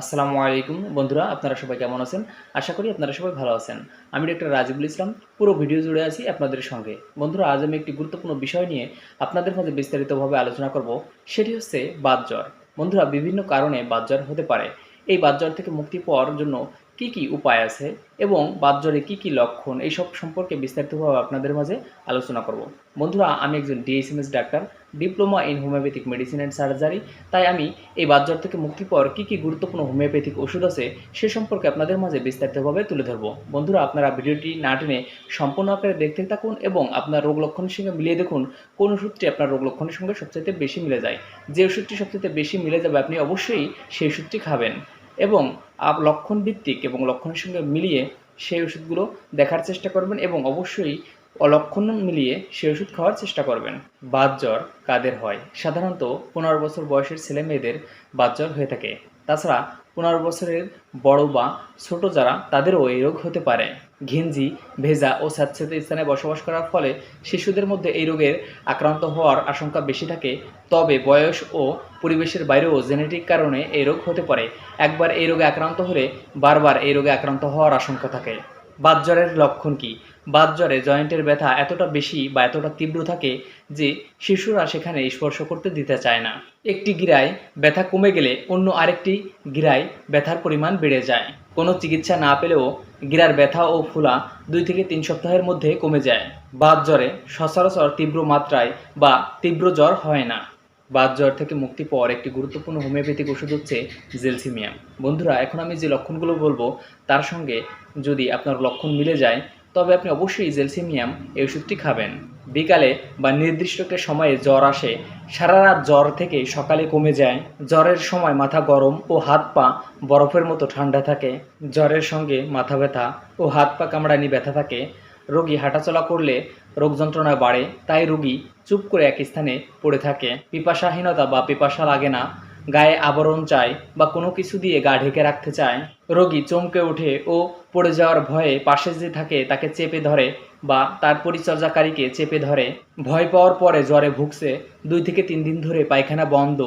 আসসালামু আলাইকুম। বন্ধুরা, আপনারা সবাই কেমন আছেন? আশা করি আপনারা সবাই ভালো আছেন। আমি ডক্টর রাজিবুল ইসলাম, পুরো ভিডিও জুড়ে আছি আপনাদের সঙ্গে। বন্ধুরা, আজ আমি একটি গুরুত্বপূর্ণ বিষয় নিয়ে আপনাদের মাঝে বিস্তারিতভাবে আলোচনা করব, সেটি হচ্ছে বাদ জ্বর। বন্ধুরা, বিভিন্ন কারণে বাদ জ্বর হতে পারে। এই বাদ জ্বর থেকে মুক্তি পাওয়ার জন্য কি কি উপায় আছে এবং বাতজ্বরে কি কি লক্ষণ এইসব সম্পর্কে বিস্তারিতভাবে আপনাদের মাঝে আলোচনা করব। বন্ধুরা, আমি একজন DHMS doctor, diploma in homoeopathic medicine and surgery. তাই আমি এই বাতজ্বর থেকে মুক্তি পাওয়ার কী কী গুরুত্বপূর্ণ হোমিওপ্যাথিক ওষুধ আছে সে সম্পর্কে আপনাদের মাঝে বিস্তারিতভাবে তুলে ধরবো। বন্ধুরা, আপনারা ভিডিওটি না টেনে সম্পূর্ণ আকারে দেখতে থাকুন এবং আপনার রোগ লক্ষণের সঙ্গে মিলিয়ে দেখুন কোন ওষুধটি আপনার রোগ লক্ষণের সঙ্গে সবচাইতে বেশি মিলে যায়। যে ওষুধটি সবচাইতে বেশি মিলে যাবে আপনি অবশ্যই সেই ওষুধটি খাবেন। এবং লক্ষণ ভিত্তিক এবং লক্ষণের সঙ্গে মিলিয়ে সেই ওষুধগুলো দেখার চেষ্টা করবেন এবং অবশ্যই অলক্ষণ মিলিয়ে সেই ওষুধ খাওয়ার চেষ্টা করবেন। বাত জ্বর কাদের হয়? সাধারণত পনেরো বছর বয়সের ছেলে মেয়েদের বাত জ্বর হয়ে থাকে। তাছাড়া পনেরো বছরের বড় বা ছোট যারা, তাদেরও এই রোগ হতে পারে। ঘিঞ্জি, ভেজা ও স্যাঁতস্যাঁতে স্থানে বসবাস করার ফলে শিশুদের মধ্যে এই রোগের আক্রান্ত হওয়ার আশঙ্কা বেশি থাকে। তবে বয়স ও পরিবেশের বাইরেও জেনেটিক কারণে এই রোগ হতে পারে। একবার এই রোগে আক্রান্ত হলে বারবার এই রোগে আক্রান্ত হওয়ার আশঙ্কা থাকে। বাতজ্বরের লক্ষণ কি? বাতজ্বরে জয়েন্টের ব্যথা এতটা বেশি বা এতটা তীব্র থাকে যে শিশুরা সেখানে স্পর্শ করতে দিতে চায় না। একটি গিরায় ব্যথা কমে গেলে অন্য আরেকটি গিরায় ব্যথার পরিমাণ বেড়ে যায়। কোনো চিকিৎসা না পেলেও গিরার ব্যথা ও ফুলা দুই থেকে তিন সপ্তাহের মধ্যে কমে যায়। বাত জ্বরে সচরাচর তীব্র মাত্রায় বা তীব্র জ্বর হয় না। বাত জ্বর থেকে মুক্তি পাওয়ার একটি গুরুত্বপূর্ণ হোমিওপ্যাথিক ওষুধ হচ্ছে জেলসিমিয়াম। বন্ধুরা, এখন আমি যে লক্ষণগুলো বলব, তার সঙ্গে যদি আপনার লক্ষণ মিলে যায়, তবে আপনি অবশ্যই জেলসিমিয়াম এই ওষুধটি খাবেন। বিকালে বা নির্দিষ্ট একটা সময়ে জ্বর আসে, সারা রাত জ্বর থেকে সকালে কমে যায়। জ্বরের সময় মাথা গরম ও হাত পা বরফের মতো ঠান্ডা থাকে। জ্বরের সঙ্গে মাথা ব্যথা ও হাত পা কামড়ানি ব্যথা থাকে। রোগী হাঁটাচলা করলে রোগ যন্ত্রণা বাড়ে, তাই রোগী চুপ করে এক স্থানে পড়ে থাকে। পিপাসাহীনতা বা পিপাসা লাগে না, গায়ে আবরণ চায় বা কোনো কিছু দিয়ে গা ঢেকে রাখতে চায়। রোগী চমকে ওঠে ও পড়ে যাওয়ার ভয়ে পাশে যে থাকে তাকে চেপে ধরে বা তার পরিচর্যাকারীকে চেপে ধরে। ভয় পাওয়ার পরে জ্বরে ভুগছে, দুই থেকে তিন দিন ধরে পায়খানা বন্ধ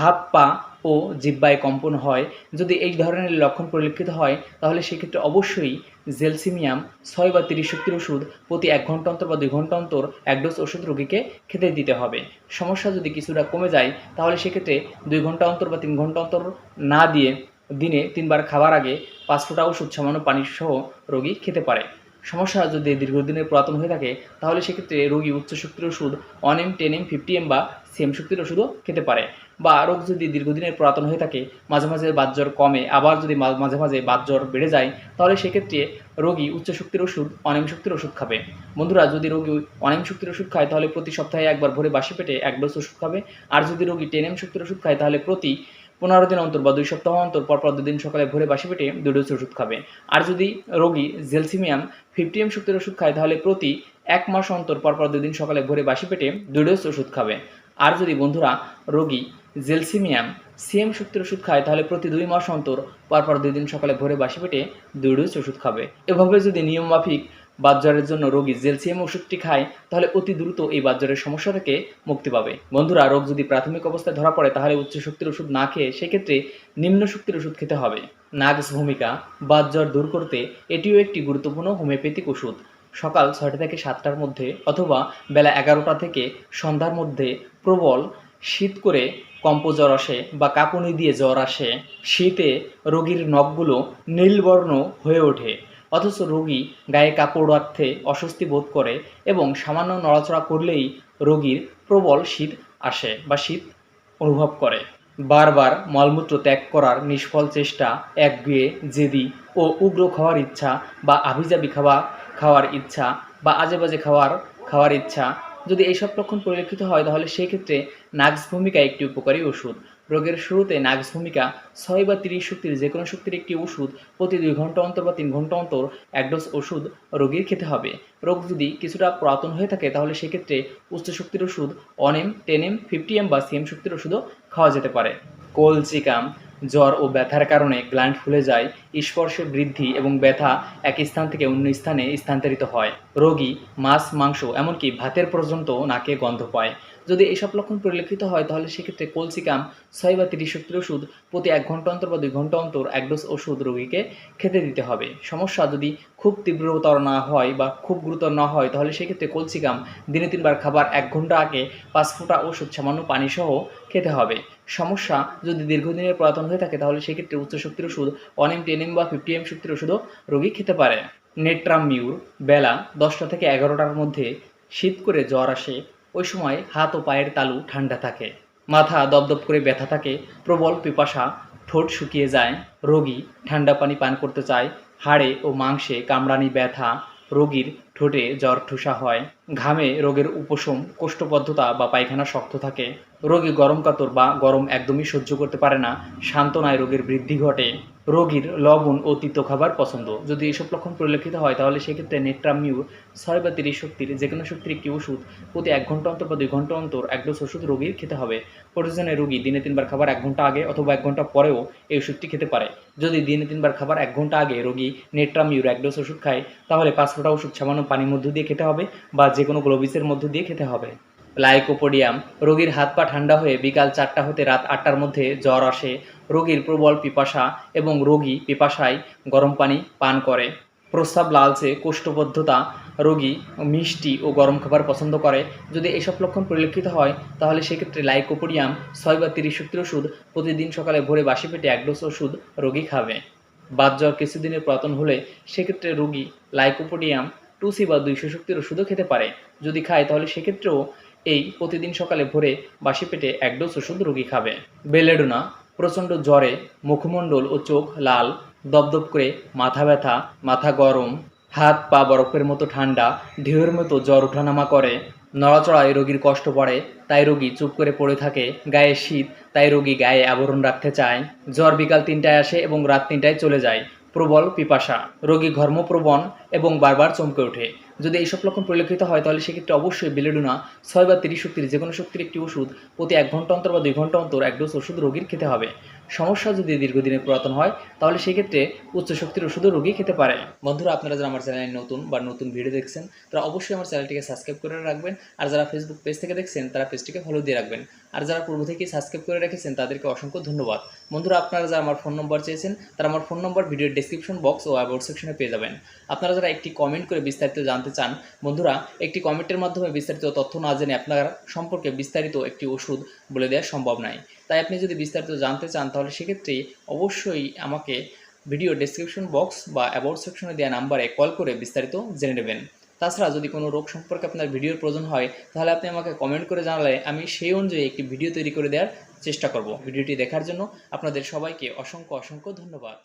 হাত পা ও জিব্বায় কম্পন হয়, যদি এই ধরনের লক্ষণ পরিলক্ষিত হয়, তাহলে সেক্ষেত্রে অবশ্যই জেলসিমিয়াম ছয় বা তিরিশ শক্তির ওষুধ প্রতি এক ঘণ্টা অন্তর বা দুই ঘণ্টা অন্তর এক ডোজ ওষুধ রোগীকে খেতে দিতে হবে। সমস্যা যদি কিছুটা কমে যায়, তাহলে সেক্ষেত্রে দুই ঘণ্টা অন্তর বা তিন ঘণ্টা অন্তর না দিয়ে দিনে তিনবার খাবার আগে পাঁচ ফোঁটা ওষুধ সামান্য পানি সহ রোগী খেতে পারে। সমস্যা যদি দীর্ঘদিনের পুরাতন হয়ে থাকে, তাহলে সেক্ষেত্রে রোগী উচ্চ শক্তির ওষুধ one M ten M fifty M বা সেম শক্তির ওষুধও খেতে পারে। বা রোগ যদি দীর্ঘদিনের পুরাতন হয়ে থাকে, মাঝে মাঝে বাতজ্বর কমে, আবার যদি মাঝে মাঝে বাতজ্বর বেড়ে যায়, তাহলে সেক্ষেত্রে রোগী উচ্চ শক্তির ওষুধ অনিম শক্তির ওষুধ খাবে। বন্ধুরা, যদি রোগী অনিম শক্তির ওষুধ খায়, তাহলে প্রতি সপ্তাহে একবার ভোরে বাসি পেটে এক ডোজ ওষুধ খাবে। আর যদি রোগী টেন এম শক্তির ওষুধ খায়, তাহলে প্রতি পনেরো দিন অন্তর বা দুই সপ্তাহ অন্তর পরপর দুদিন সকালে ভোরে বাসি পেটে দুই ডোজ ওষুধ খাবে। আর যদি রোগী জেলসিমিয়াম ফিফটি এম শক্তির ওষুধ খায়, তাহলে প্রতি এক মাস অন্তর পরপর দুদিন সকালে ভোরে বাসি পেটে দুই ডোজ ওষুধ খাবে। আর যদি বন্ধুরা রোগী জেলসিমিয়াম, সিএম শক্তির ওষুধ খায়, তাহলে প্রতি দুই মাস অন্তর পরপর দুই দিন সকালে ভোরে বাসি পেটে দুই ডোজ ওষুধ খাবে। এভাবে যদি নিয়মমাফিক বাতজ্বরের জন্য রোগী জেলসিএম ওষুধটি খায়, তাহলে অতি দ্রুত এই বাতজ্বরের সমস্যা থেকে মুক্তি পাবে। বন্ধুরা, রোগ যদি প্রাথমিক অবস্থায় ধরা পড়ে, তাহলে উচ্চ শক্তির ওষুধ না খেয়ে সেক্ষেত্রে নিম্ন শক্তির ওষুধ খেতে হবে। নাগস ভূমিকা বাতজ্বর দূর করতে এটিও একটি গুরুত্বপূর্ণ হোমিওপ্যাথিক ওষুধ। সকাল ছয়টা থেকে সাতটার মধ্যে অথবা বেলা এগারোটা থেকে সন্ধ্যার মধ্যে প্রবল শীত করে কম্প জ্বর আসে বা কাঁপুনি দিয়ে জ্বর আসে, শীতে রোগীর নখগুলো নীলবর্ণ হয়ে ওঠে। অথচ রোগী গায়ে কাপড় রাখতে অস্বস্তি বোধ করে এবং সামান্য নড়াচড়া করলেই রোগীর প্রবল শীত আসে বা শীত অনুভব করে। বারবার মলমূত্র ত্যাগ করার নিষ্ফল চেষ্টা, একগুয়ে জেদি ও উগ্র খাওয়ার ইচ্ছা বা আভিজাবি খাওয়া, খাওয়ার ইচ্ছা বা আজে বাজে খাওয়ার খাওয়ার ইচ্ছা যদি এইসব লক্ষণ পরিলক্ষিত হয়, তাহলে সেই ক্ষেত্রে নাক্স ভূমিকা একটি উপকারী ওষুধ। রোগের শুরুতে নাক্স ভূমিকা ছয় বা তিরিশ শক্তির যে কোনো শক্তির একটি ওষুধ প্রতি দুই ঘণ্টা অন্তর বা তিন ঘণ্টা অন্তর এক ডোজ ওষুধ রোগীর খেতে হবে। রোগ যদি কিছুটা পুরাতন হয়ে থাকে, তাহলে সেক্ষেত্রে উচ্চ শক্তির ওষুধ one M ten M fifty M বা সিএম শক্তির ওষুধও খাওয়া যেতে পারে। কোলচিকাম জ্বর ও ব্যথার কারণে গ্ল্যান্ড ফুলে যায়, স্পর্শে বৃদ্ধি এবং ব্যথা এক স্থান থেকে অন্য স্থানে স্থানান্তরিত হয়। রোগী, মাছ, মাংস, এমনকি ভাতের পর্যন্ত নাকে গন্ধ পায়। যদি এসব লক্ষণ পরিলক্ষিত হয়, তাহলে সেক্ষেত্রে কলসিকাম ছয় বা তিরিশ শক্তির ওষুধ, প্রতি এক ঘণ্টা অন্তর বা দুই ঘণ্টা অন্তর এক ডোজ ওষুধ রোগীকে খেতে দিতে হবে। সমস্যা যদি খুব তীব্রতর না হয় বা খুব গুরুতর না হয়, তাহলে সেক্ষেত্রে কলসিকাম দিনে তিনবার খাবার, এক ঘণ্টা আগে পাঁচ ফোঁটা ওষুধ, সামান্য পানি সহ খেতে হবে। সমস্যা যদি দীর্ঘদিনের পুরাতন হয়ে থাকে, তাহলে সেক্ষেত্রে উচ্চ শক্তির ওষুধ ওয়ান এম টেন এম বা ফিফটি এম শক্তির ওষুধও রোগী খেতে পারে। নেট্রাম মিউর বেলা দশটা থেকে এগারোটার মধ্যে শীত করে জ্বর আসে, ওই সময় হাত ও পায়ের তালু ঠান্ডা থাকে। মাথা দপদপ করে ব্যথা থাকে, প্রবল পিপাসা, ঠোঁট শুকিয়ে যায়, রোগী ঠান্ডা পানি পান করতে চায়, হাড়ে ও মাংসে কামড়ানি ব্যথা, রোগীর ঠোঁটে জ্বর ঠুসা হয়। ঘামে রোগের উপশম, কোষ্ঠবদ্ধতা বা পায়খানা শক্ত থাকে। রোগী গরম কাতর বা গরম একদমই সহ্য করতে পারে না, সান্ত্বনায় রোগের বৃদ্ধি ঘটে। রোগীর লবণ ও তিতো খাবার পছন্দ। যদি এসব লক্ষণ পরিলক্ষিত হয়, তাহলে সেক্ষেত্রে নেট্রামিউর ছয় বা তিরিশ শক্তির যে কোনো শক্তির একটি ওষুধ প্রতি এক ঘণ্টা অন্তর বা দুই ঘণ্টা অন্তর এক ডোজ ওষুধ রোগীর খেতে হবে। প্রয়োজনে রোগী দিনে তিনবার খাবার এক ঘণ্টা আগে অথবা এক ঘণ্টা পরেও এই ওষুধটি খেতে পারে। যদি দিনে তিনবার খাবার এক ঘণ্টা আগে রোগী নেট্রামিউর এক ডোজ ওষুধ খায়, তাহলে পাঁচ ফোঁটা ওষুধ সামান্য পানির মধ্য দিয়ে খেতে হবে বা যে কোনো গ্লোভিসের মধ্য দিয়ে খেতে হবে। লাইকোপোডিয়াম, রোগীর হাত পা ঠান্ডা হয়ে বিকাল চারটা হতে রাত আটটার মধ্যে জ্বর আসে রোগীর প্রবল পিপাসা এবং রোগী পিপাসায় গরম পানি পান করে। প্রস্রাব লালচে, কোষ্ঠবদ্ধতা, রোগী মিষ্টি ও গরম খাবার পছন্দ করে। যদি এসব লক্ষণ পরিলক্ষিত হয়, তাহলে সেক্ষেত্রে লাইকোপোডিয়াম, ছয় বা তিরিশ শক্তির ওষুধ, প্রতিদিন সকালে ভোরে বাসি পেটে এক ডোজ ওষুধ রোগী খাবে। বাদ জ্বর কিছুদিনের পুরাতন হলে সেক্ষেত্রে রোগী লাইকোপোডিয়াম টুসি বা দুইশো শক্তির ওষুধও খেতে পারে। যদি খায়, তাহলে সেক্ষেত্রেও এই প্রতিদিন সকালে ভোরে বাসি পেটে এক ডোজ ওষুধ রোগী খাবে। বেলেডোনা প্রচণ্ড জ্বরে, মুখমণ্ডল ও চোখ লাল, দপদপ করে মাথা ব্যথা, মাথা গরম, হাত পা বরফের মতো ঠান্ডা, ঢেউয়ের মতো জ্বর ওঠানামা করে। নড়াচড়ায় রোগীর কষ্ট পড়ে, তাই রোগী চুপ করে পড়ে থাকে, গায়ে শীত, তাই রোগী গায়ে আবরণ রাখতে চায়। জ্বর বিকাল তিনটায় আসে এবং রাত তিনটায় চলে যায়। প্রবল পিপাসা। রোগী ঘর্মপ্রবণ এবং বারবার চমকে ওঠে। যদি এইসব লক্ষণ পরিলক্ষিত হয়, তাহলে সেক্ষেত্রে অবশ্যই বেলেডুনা, ছয় বা তিরিশ শক্তির যে কোনো শক্তির একটি ওষুধ প্রতি এক ঘণ্টা অন্তর বা দুই ঘণ্টা অন্তর এক ডোজ ওষুধ রোগীর খেতে হবে। সমস্যা যদি দীর্ঘদিনের পুরাতন হয়, তাহলে সেক্ষেত্রে উচ্চ শক্তির ওষুধও রোগী খেতে পারে। বন্ধুরা, আপনারা যারা আমার চ্যানেলে নতুন বা নতুন ভিডিও দেখছেন, তারা অবশ্যই আমার চ্যানেলটিকে সাবস্ক্রাইব করে রাখবেন। আর যারা ফেসবুক পেজ থেকে দেখছেন, তারা পেজটিকে ফলো দিয়ে রাখবেন। আর যারা পূর্ব থেকে সাবস্ক্রাইব করে রেখেছেন, তাদেরকে অসংখ্য ধন্যবাদ। বন্ধুরা, আপনারা যারা আমার ফোন নম্বর চেয়েছেন, তারা আমার ফোন নম্বর ভিডিওর ডেসক্রিপশন বক্স ও অ্যাবাউট সেকশনে পেয়ে যাবেন। আপনারা যারা একটি কমেন্ট করে বিস্তারিত জানতে চান, বন্ধুরা, একটি কমেন্টের মাধ্যমে বিস্তারিত তথ্য না জেনে আপনার সম্পর্কে বিস্তারিত একটি ওষুধ বলে দেওয়া সম্ভব নয় তাই আপনি যদি বিস্তারিত জানতে চান, তাহলে সেক্ষেত্রে অবশ্যই আমাকে ভিডিও ডেসক্রিপশন বক্স বা অ্যাবাউট সেকশনে দেওয়া নাম্বারে কল করে বিস্তারিত জেনে নেবেন। তাছাড়া যদি কোনো রোগ সম্পর্কে আপনার ভিডিওর প্রয়োজন হয়, তাহলে আপনি আমাকে কমেন্ট করে জানালে আমি সেই অনুযায়ী একটি ভিডিও তৈরি করে দেওয়ার চেষ্টা করব। ভিডিওটি দেখার জন্য আপনাদের সবাইকে অসংখ্য অসংখ্য ধন্যবাদ।